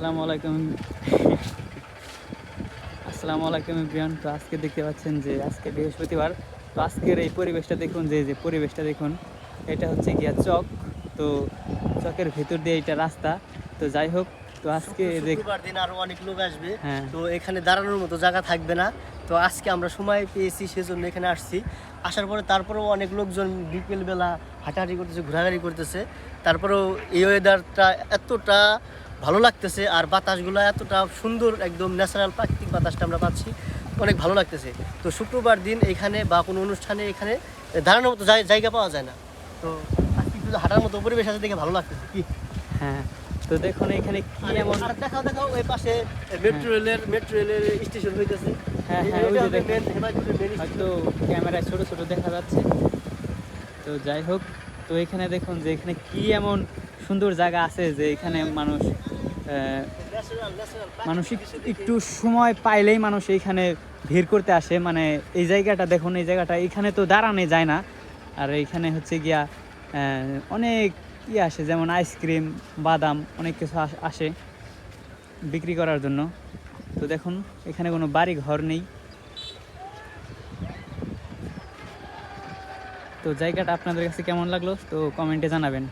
আসসালামু আলাইকুম। আসসালামু আলাইকুম বিয়ান তো আজকে দেখতে পাচ্ছেন যে আজকে বৃহস্পতিবার। তো আজকের এই পরিবেশটা দেখুন যে যে পরিবেশটা দেখুন এটা হচ্ছে গিয়া চক। তো চকের ভেতর দিয়ে এটা রাস্তা। তো যাই হোক তো আজকে দেখ শুক্রবার দিন আরও অনেক লোক আসবে। হ্যাঁ। তো এখানে দাঁড়ানোর মতো জায়গা থাকবে না। তো আজকে আমরা সময় পেয়েছি সেজন্য এখানে আসছি। আসার পরে তারপরেও অনেক লোকজন বিকেলবেলা হাঁটাহাঁটি করতেছে ঘোরাঘুরি করতেছে। তারপরেও এই ওয়েদারটা এতটা ভালো লাগতেছে আর বাতাসগুলো এতটা সুন্দর একদম ন্যাচারাল প্রাকৃতিক বাতাসটা আমরা পাচ্ছি অনেক ভালো লাগতেছে। তো শুক্রবার দিন এখানে বা কোনো অনুষ্ঠানে এখানে দাঁড়ানোর মতো জায়গা পাওয়া যায় না। তো আজকে হাঁটার মতো পরিবেশ আছে দেখে ভালো লাগতেছে কি? হ্যাঁ তো দেখুন এখানে কি এমন আর দেখাও দেখাও ওই পাশে মেট্রো রেলের মেট্রো রেলের স্টেশন হইতেছে। হ্যাঁ, হ্যাঁ, ওই যে দেখুন। হয়তো ক্যামেরায় ছোট ছোট দেখা যাচ্ছে। তো যাই হোক তো এখানে দেখুন যে এখানে কি এমন সুন্দর জায়গা আছে যে এখানে মানুষ মানুষ একটু সময় পাইলেই মানুষ এইখানে ভিড় করতে আসে। মানে এই জায়গাটা দেখুন এই জায়গাটা এখানে তো দাঁড়ানো যায় না। আর এইখানে হচ্ছে গিয়া অনেক ই আসে যেমন আইসক্রিম বাদাম অনেক কিছু আস- আসে বিক্রি করার জন্য। তো দেখুন এখানে কোনো বাড়ি ঘর নেই। তো জায়গাটা আপনাদের কাছে কেমন লাগল তো কমেন্টে জানাবেন।